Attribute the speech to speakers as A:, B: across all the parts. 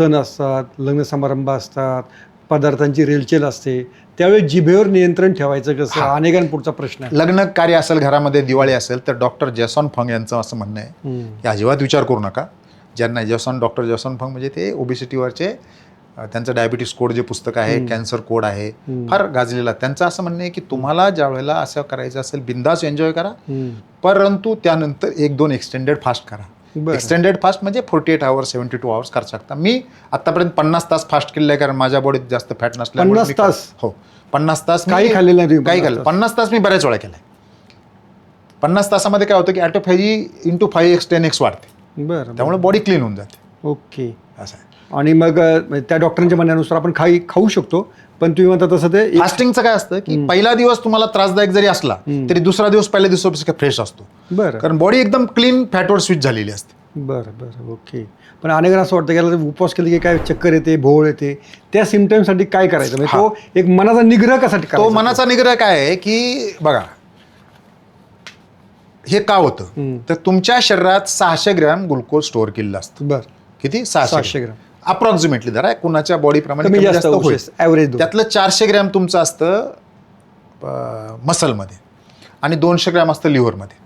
A: सण असतात लग्न समारंभ असतात पदार्थांची रेलचेल असते त्यावेळी जिभेवर नियंत्रण ठेवायचं कसं
B: हा.
A: अनेकांपुढचा प्रश्न आहे
B: लग्न कार्य असेल घरामध्ये दिवाळी असेल तर डॉक्टर जयसॉन फंग यांचं असं म्हणणं आहे
A: हम्म.
B: की अजिबात विचार करू नका ज्यांना जयसॉन डॉक्टर जयसॉन फंग म्हणजे ते ओबिसिटीवरचे अ, त्यांचं डायबिटीस कोड जे पुस्तक आहे. कॅन्सर कोड आहे
A: हम्म.
B: फार गाजलेला त्यांचं असं म्हणणं आहे की तुम्हाला ज्या वेळेला असं करायचं असेल बिंदास एन्जॉय करा
A: हम्म.
B: परंतु त्यानंतर एक दोन एक्सटेंडेड फास्ट करा. एक्सटेंडेड फास्ट म्हणजे forty eight hours seventy two hours करू शकता मी आतापर्यंत पन्नास तास फास्ट केलेलं आहे कारण माझ्या बॉडीत जास्त फॅट नसल्यामुळे
A: पन्नास तास?
B: हो. पन्नास तास
A: काही खाल्लेलं नाही
B: काही
A: पन्नास
B: खाल्लं
A: तास?
B: पन्नास तास मी बऱ्याच वेळा केलाय. पन्नास तासामध्ये काय होतं की autophagy into five X ten X वाढते.
A: बरं
B: त्यामुळे बॉडी क्लीन होऊन जाते.
A: ओके.
B: असं आहे.
A: आणि मग त्या डॉक्टरांच्या म्हणण्यानुसार आपण खाई खाऊ शकतो. पण तुम्ही म्हणता तसं ते एक-
B: फास्टिंगचं काय असतं की पहिला दिवस तुम्हाला त्रासदायक जरी असला. तरी दुसरा दिवस पहिल्या दिवसापेक्षा फ्रेश असतो.
A: बरं.
B: कारण बॉडी एकदम क्लीन फॅटवर स्विच झालेली असते.
A: बरं बरं ओके. पण अनेकांना असं वाटतं की याला उपवास केला की काय चक्कर येते भोळ येते. त्या सिमटम्ससाठी काय करायचं? म्हणजे तो एक मनाचा निग्रह कसा
B: तो
A: करायचा?
B: मनाचा निग्रह काय आहे की बघा हे का होतं. तर तुमच्या शरीरात सहाशे ग्रॅम ग्लुकोज स्टोअर केलेलं असतं.
A: बरं.
B: किती?
A: सहाशे
B: सहाशे
A: ग्रॅम.
B: अप्रॉक्सिमेटली धरा कुणाच्या बॉडीप्रमाणे
A: जास्त
B: होईल.
A: ॲव्हरेज
B: त्यातलं चारशे ग्रॅम तुमचं असतं मसलमध्ये आणि दोनशे ग्रॅम असतं लिव्हरमध्ये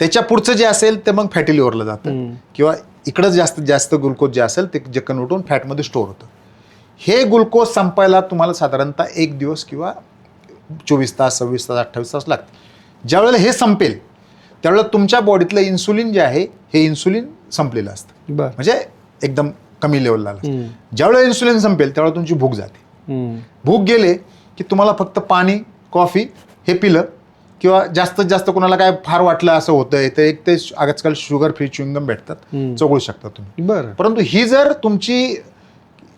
B: त्याच्या पुढचं जे असेल ते मग फॅटी लिव्हरला जातं. किंवा इकडं जास्त जास्त ग्लुकोज जे असेल ते जे कन्वर्ट फॅटमध्ये स्टोअर होतं. हे ग्लुकोज संपायला तुम्हाला साधारणतः एक दिवस किंवा चोवीस तास सव्वीस तास अठ्ठावीस तास लागतात ज्यावेळेला हे संपेल त्यावेळेला तुमच्या बॉडीतलं इन्सुलिन जे आहे हे इन्सुलिन संपलेलं असतं. म्हणजे एकदम कमी लेवलला. ज्यावेळेला इन्सुलिन संपेल त्यावेळेला तुमची भूक जाते. भूक गेले की तुम्हाला फक्त पाणी कॉफी हे पिलं किंवा जास्तीत जास्त कोणाला काय फार वाटलं असं होतंय तर एक ते आजकाल शुगर फ्री च्युइंगम भेटतात. चघळू शकता तुम्ही.
A: बरं.
B: परंतु ही जर तुमची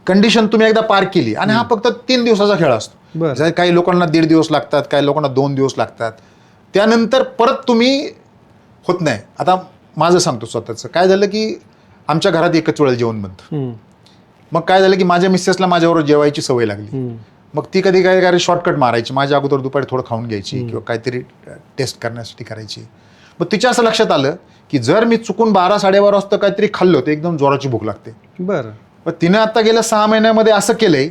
B: कंडिशन तुम्ही एकदा पार केली आणि हा फक्त तीन दिवसाचा खेळ असतो. जर काही लोकांना दीड दिवस लागतात काही लोकांना दोन दिवस लागतात त्यानंतर परत तुम्ही होत नाही. आता माझं सांगतो स्वतःचं. काय झालं की आमच्या घरात एकच वेळेला जेवण बनतं. मग काय झालं की माझ्या मिसेसला माझ्याबरोबर जेवायची सवय लागली. मग ती कधी काय काय शॉर्टकट मारायची. माझ्या अगोदर दुपारी थोडं खाऊन घ्यायची किंवा काहीतरी टेस्ट करण्यासाठी करायची. मग तिच्या असं लक्षात आलं की जर मी चुकून बारा साडेबारा वाजता काहीतरी खाल्लं तर एकदम जोराची भूक लागते.
A: बरं.
B: पण तिनं आता गेल्या सहा महिन्यामध्ये असं केलंय.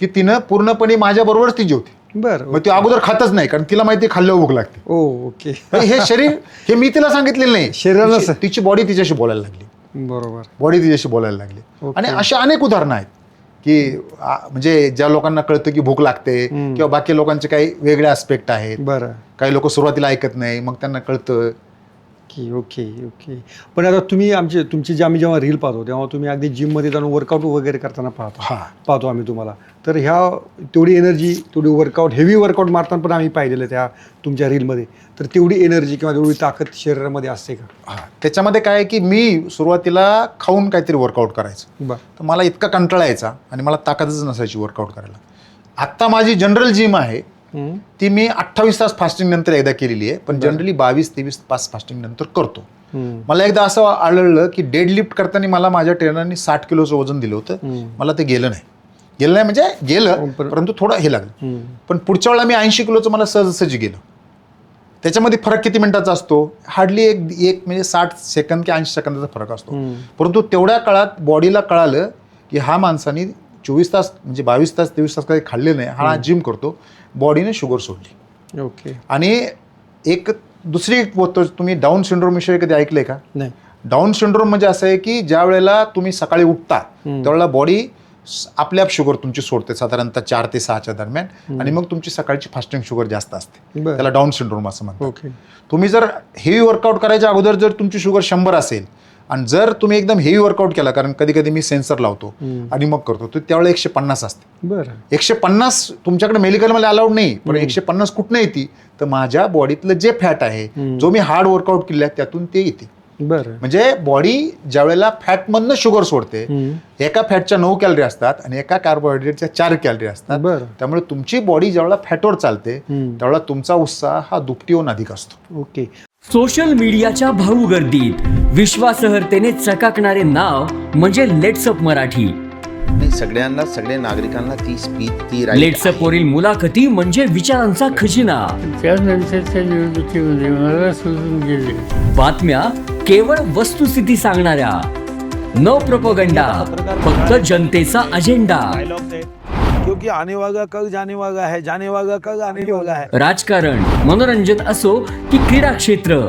B: की तिनं पूर्णपणे माझ्याबरोबरच ती जेवते.
A: बरं
B: मग ती अगोदर खातच नाही कारण तिला माहिती खाल्ल्यावर भूक लागते.
A: Oh okay.
B: हे शरीर हे मी तिला सांगितलेलं नाही.
A: शरीराला
B: तिची बॉडी तिच्याशी बोलायला लागली.
A: बरोबर
B: बॉडी तिच्याशी बोलायला लागली. आणि अशा अनेक उदाहरणं आहेत की म्हणजे ज्या लोकांना कळतं की भूक लागते. किंवा बाकी लोकांचे काही वेगळे आस्पेक्ट आहेत
A: बरं
B: काही लोक सुरुवातीला ऐकत नाही मग त्यांना कळतं
A: ओके ओके ओके. पण आता तुम्ही आमचे तुमची जे आम्ही जेव्हा रील पाहतो तेव्हा तुम्ही अगदी जिममध्ये जाऊन वर्कआउट वगैरे करताना पाहतो.
B: हा.
A: पाहतो आम्ही तुम्हाला. तर ह्या तेवढी एनर्जी तेवढी वर्कआउट हेवी वर्कआउट मारताना पण आम्ही पाहिलेलं त्या तुमच्या रीलमध्ये तर तेवढी एनर्जी किंवा तेवढी ताकद शरीरामध्ये असते का?
B: हा. त्याच्यामध्ये काय आहे की मी सुरुवातीला खाऊन काहीतरी वर्कआउट करायचं.
A: बरं.
B: तर मला इतका कंटाळा यायचा आणि मला ताकदच नसायची वर्कआउट करायला. आत्ता माझी जनरल जिम आहे. ती मी अठ्ठावीस तास फास्टिंग नंतर एकदा केलेली आहे. पण जनरली बावीस तेवीस तास फास्टिंग नंतर करतो. मला एकदा असं आढळलं की डेड लिफ्ट करताना मला माझ्या ट्रेनरनी साठ किलोचं वजन दिलं होतं. मला ते गेलं नाही. गेलं नाही म्हणजे गेलं
A: हो,
B: परंतु थोडं हे लागलं. पण पुढच्या वेळेला मी ऐंशी किलोचं मला सहजसहजी गेलं. त्याच्यामध्ये फरक किती मिनिटाचा असतो? हार्डली एक एक म्हणजे साठ सेकंद की ऐंशी सेकंदाचा फरक असतो. परंतु तेवढ्या काळात बॉडीला कळालं की हा माणसाने चोवीस तास म्हणजे बावीस तास तेवीस तास काही खाल्ले नाही. हा जिम करतो. बॉडीने शुगर सोडली.
A: ओके.
B: आणि एक दुसरी एक गोष्ट तुम्ही डाऊन सिंड्रोम विषयी कधी ऐकलंय का?
A: नाही.
B: डाऊन सिंड्रोम म्हणजे असं आहे की ज्या वेळेला तुम्ही सकाळी उठता. त्यावेळेला बॉडी आपल्याप शुगर तुमची सोडते साधारणतः चार ते सहाच्या दरम्यान. आणि मग तुमची सकाळची फास्टिंग शुगर जास्त असते. त्याला डाऊन सिंड्रोम असं म्हणतात.
A: ओके.
B: तुम्ही जर हेवी वर्कआउट करायच्या अगोदर जर तुमची शुगर शंभर असेल आणि जर तुम्ही एकदम हेवी वर्कआउट केला कारण कधी कधी मी सेन्सर लावतो. आणि मग करतो तर त्यावेळेला एकशे पन्नास असते.
A: बरं.
B: एकशे पन्नास तुमच्याकडे मेडिकलमध्ये अलाउड नाही पण एकशे पन्नास कुठनं येते? तर माझ्या बॉडीतलं जे फॅट आहे. जो मी हार्ड वर्कआउट केलं त्यातून ते येते.
A: बरं.
B: म्हणजे बॉडी ज्या वेळेला फॅटमधनं शुगर सोडते. एका फॅटच्या नऊ कॅलरी असतात आणि एका कार्बोहायड्रेटच्या चार कॅलरी असतात.
A: बरं.
B: त्यामुळे तुमची बॉडी ज्यावेळेला फॅटवर चालते. त्यावेळेला तुमचा उत्साह हा दुपटीहून अधिक असतो.
A: ओके.
C: सोशल मीडियाच्या भाऊ गर्दीत. विश्वासार्हतेने चकाकणारे नाव म्हणजे लेट्सअप मराठी.
D: नाही सगळ्यांना सगळ्या नागरिकांना ती स्पीच ती right
C: लेट्सअप वरील मुलाखती म्हणजे विचारांचा खजिना.
E: त्यानंतरच्या निवडणुकीमध्ये मला सोडून गेले.
C: बातम्या केवळ वस्तुस्थिती सांगणाऱ्या. न प्रपोगंडा फक्त जनतेचा अजेंडा.
E: क्योंकि आने वाला कल जाने वाला है जाने वाला कल आने वाला है.
C: राजकारण मनोरंजन असो की क्रीडा क्षेत्र.